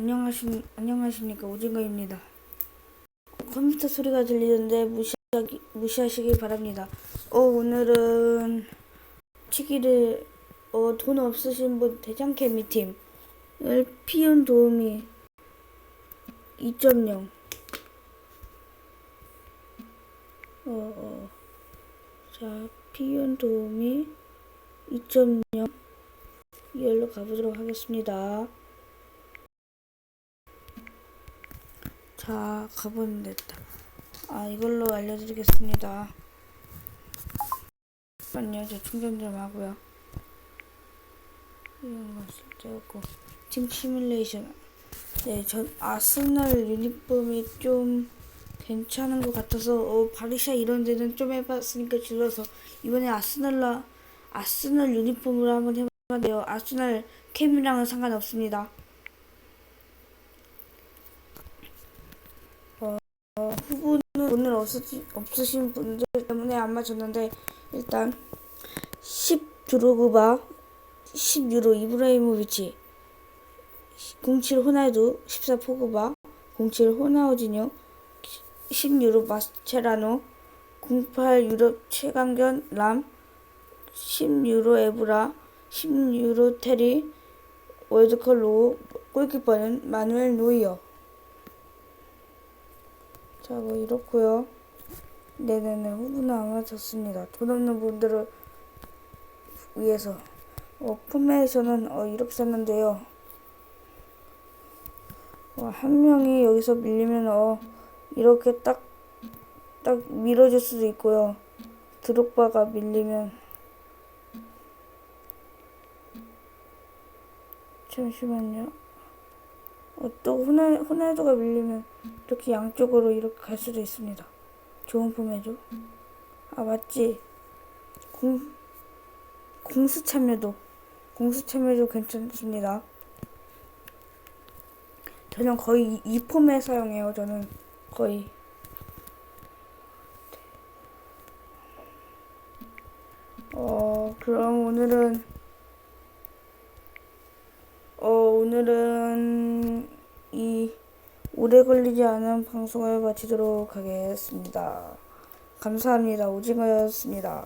안녕하십, 안녕하십니까 오징어입니다. 컴퓨터 소리가 들리는데 무시하기, 무시하시기 바랍니다. 어, 오늘은 치기를 어, 돈 없으신 분 대장캐미 팀을 피운 도우미 2.0 어, 어. 자, 피운 도우미 2.0 이열로 가보도록 하겠습니다. 자, 가보면 됐다. 아, 이걸로 알려드리겠습니다. 잠깐만요, 저 충전 좀 하고요. 이런 거 쓸데없고. 팀 시뮬레이션. 네, 전 아스널 유니폼이 좀 괜찮은 것 같아서, 어, 바리샤 이런 데는 좀 해봤으니까 질러서, 이번에 아스널라, 아스널 유니폼으로 한번 해봤는데요. 아스널 캠이랑은 상관없습니다. 후보는 오늘 없으시, 없으신 분들 때문에 안 맞췄는데 일단 10 드로그바 10 유로 이브라이모비치 07 호날두 14 포그바 07 호나우지뇨 10 유로 마스체라노 08 유럽 최강견 람 10 유로 에브라 10 유로 테리 월드컵 로우 골키퍼는 마누엘 노이어 자, 뭐 이렇고요. 네네네 후보는 안 맞췄습니다. 돈 없는 분들을 위해서 어, 포메이션은 어, 이렇게 썼는데요. 어, 한 명이 여기서 밀리면 어, 이렇게 딱 딱 밀어줄 수도 있고요. 드록바가 밀리면 잠시만요. 어, 또 호날, 호날두가 밀리면 이렇게 양쪽으로 이렇게 갈 수도 있습니다. 좋은 폼이죠. 아 맞지. 공 공수 참여도 공수 참여도 괜찮습니다. 저는 거의 이, 이 폼에 사용해요. 저는 거의 어 그럼 오늘은 어 오늘은 이 오래 걸리지 않은 방송을 마치도록 하겠습니다. 감사합니다. 오징어였습니다.